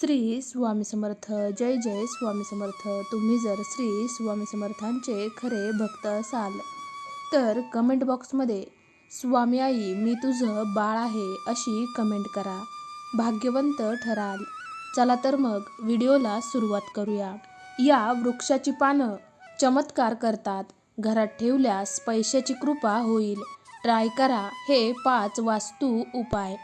श्री स्वामी समर्थ जय जय स्वामी समर्थ. तुम्ही जर श्री स्वामी समर्थांचे खरे भक्त असाल तर कमेंट बॉक्समध्ये स्वामी आई मी तुझं बाळ आहे अशी कमेंट करा. भाग्यवंत ठराल. चला तर मग व्हिडिओला सुरुवात करूया. या वृक्षाची पानं चमत्कार करतात. घरात ठेवल्यास पैशाची कृपा होईल. ट्राय करा. हे पाच वास्तू उपाय.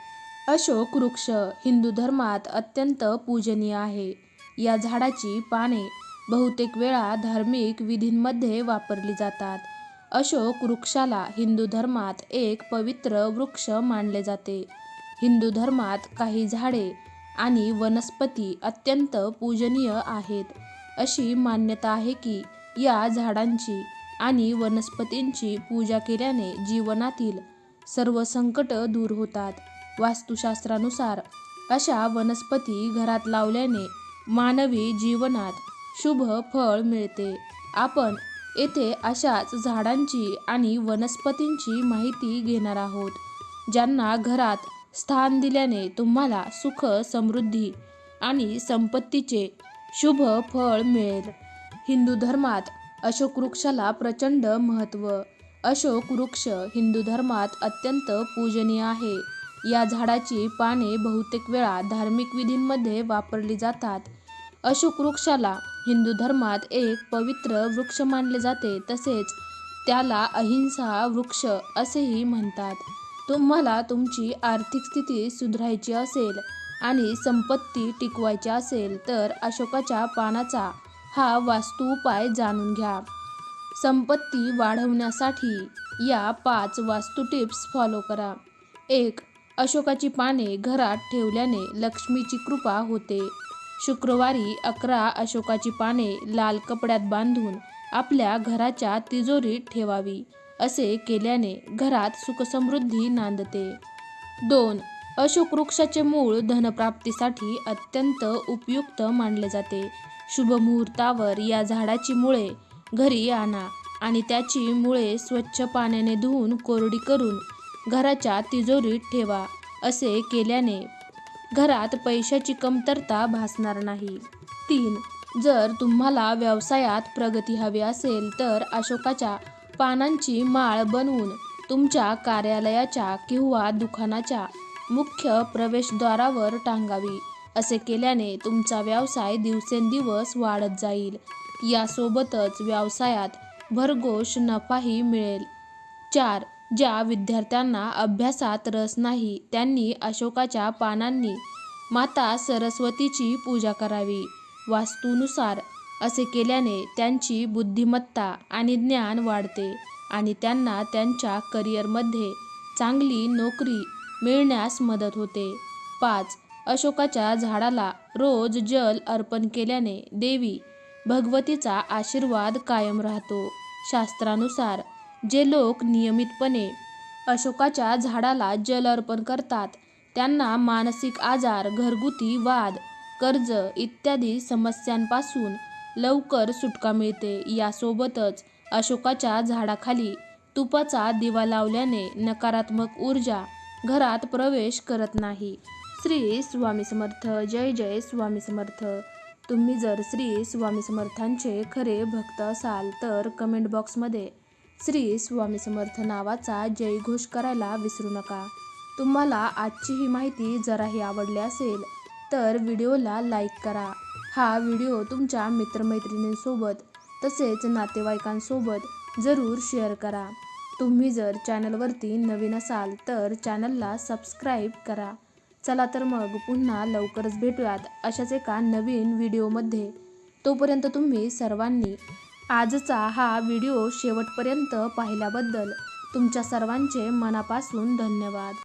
अशोक वृक्ष हिंदू धर्मात अत्यंत पूजनीय आहे. या झाडाची पाने बहुतेक वेळा धार्मिक विधींमध्ये वापरली जातात. अशोक वृक्षाला हिंदू धर्मात एक पवित्र वृक्ष मानले जाते. हिंदू धर्मात काही झाडे आणि वनस्पती अत्यंत पूजनीय आहेत. अशी मान्यता आहे की या झाडांची आणि वनस्पतींची पूजा केल्याने जीवनातील सर्व संकट दूर होतात. वास्तुशास्त्रानुसार अशा वनस्पती घरात लावल्याने मानवी जीवनात शुभ फळ मिळते. आपण येथे अशाच झाडांची आणि वनस्पतींची माहिती घेणार आहोत ज्यांना घरात स्थान दिल्याने तुम्हाला सुख समृद्धी आणि संपत्तीचे शुभ फळ मिळेल. हिंदू धर्मात अशोक वृक्षाला प्रचंड महत्त्व. अशोक वृक्ष हिंदू धर्मात अत्यंत पूजनीय आहे. या झाडाची पाने बहुतेक वेळा धार्मिक विधींमध्ये वापरली जातात. अशोक वृक्षाला हिंदू धर्मात एक पवित्र वृक्ष मानले जाते तसेच त्याला अहिंसा वृक्ष असेही म्हणतात. तुम्हाला तुमची आर्थिक स्थिती सुधारायची असेल आणि संपत्ती टिकवायची असेल तर अशोकाच्या पानाचा हा वास्तू उपाय जाणून घ्या. संपत्ती वाढवण्यासाठी या पाच वास्तू टिप्स फॉलो करा. एक अशोकाची पाने घरात ठेवल्याने लक्ष्मीची कृपा होते. शुक्रवारी अकरा अशोकाची पाने लाल कपड्यात बांधून आपल्या घराच्या तिजोरीत ठेवावी असे केल्याने घरात सुखसमृद्धी नांदते. दोन अशोक वृक्षाचे मूळ धनप्राप्तीसाठी अत्यंत उपयुक्त मानले जाते. शुभ मुहूर्तावर या झाडाची मुळे घरी आणा आणि त्याची मुळे स्वच्छ पाण्याने धुवून कोरडी करून घराच्या तिजोरीत ठेवा असे केल्याने घरात पैशाची कमतरता भासणार नाही. तीन जर तुम्हाला व्यवसायात प्रगती हवी असेल तर अशोकाच्या पानांची माळ बनवून तुमच्या कार्यालयाच्या किंवा दुकानाच्या मुख्य प्रवेशद्वारावर टांगावी असे केल्याने तुमचा व्यवसाय दिवसेंदिवस वाढत जाईल. यासोबतच व्यवसायात भरघोष नफाही मिळेल. चार ज्या विद्यार्थ्यांना अभ्यासात रस नाही त्यांनी अशोकाच्या पानांनी माता सरस्वतीची पूजा करावी. वास्तूनुसार असे केल्याने त्यांची बुद्धिमत्ता आणि ज्ञान वाढते आणि त्यांना त्यांच्या करिअरमध्ये चांगली नोकरी मिळण्यास मदत होते. पाच अशोकाच्या झाडाला रोज जल अर्पण केल्याने देवी भगवतीचा आशीर्वाद कायम राहतो. शास्त्रानुसार जे लोक नियमितपणे अशोकाच्या झाडाला जल अर्पण करतात त्यांना मानसिक आजार घरगुती वाद कर्ज इत्यादी समस्यांपासून लवकर सुटका मिळते. यासोबतच अशोकाच्या झाडाखाली तुपाचा दिवा लावल्याने नकारात्मक ऊर्जा घरात प्रवेश करत नाही. श्री स्वामी समर्थ. जय जय स्वामी समर्थ. तुम्ही जर श्री स्वामी समर्थांचे खरे भक्त असाल तर कमेंट बॉक्समध्ये श्री स्वामी समर्थ नावाचा जयघोष करायला विसरू नका. तुम्हाला आजची ही माहिती जराही आवडली असेल तर व्हिडिओला लाईक करा. हा व्हिडिओ तुमच्या मित्रमैत्रिणींसोबत तसेच नातेवाईकांसोबत जरूर शेअर करा. तुम्ही जर चॅनलवरती नवीन असाल तर चॅनलला सबस्क्राईब करा. चला तर मग पुन्हा लवकरच भेटूयात अशाच एका नवीन व्हिडिओमध्ये. तोपर्यंत तुम्ही सर्वांनी आजचा हा व्हिडिओ शेवटपर्यंत पाहिल्याबद्दल तुमच्या सर्वांचे मनापासून धन्यवाद.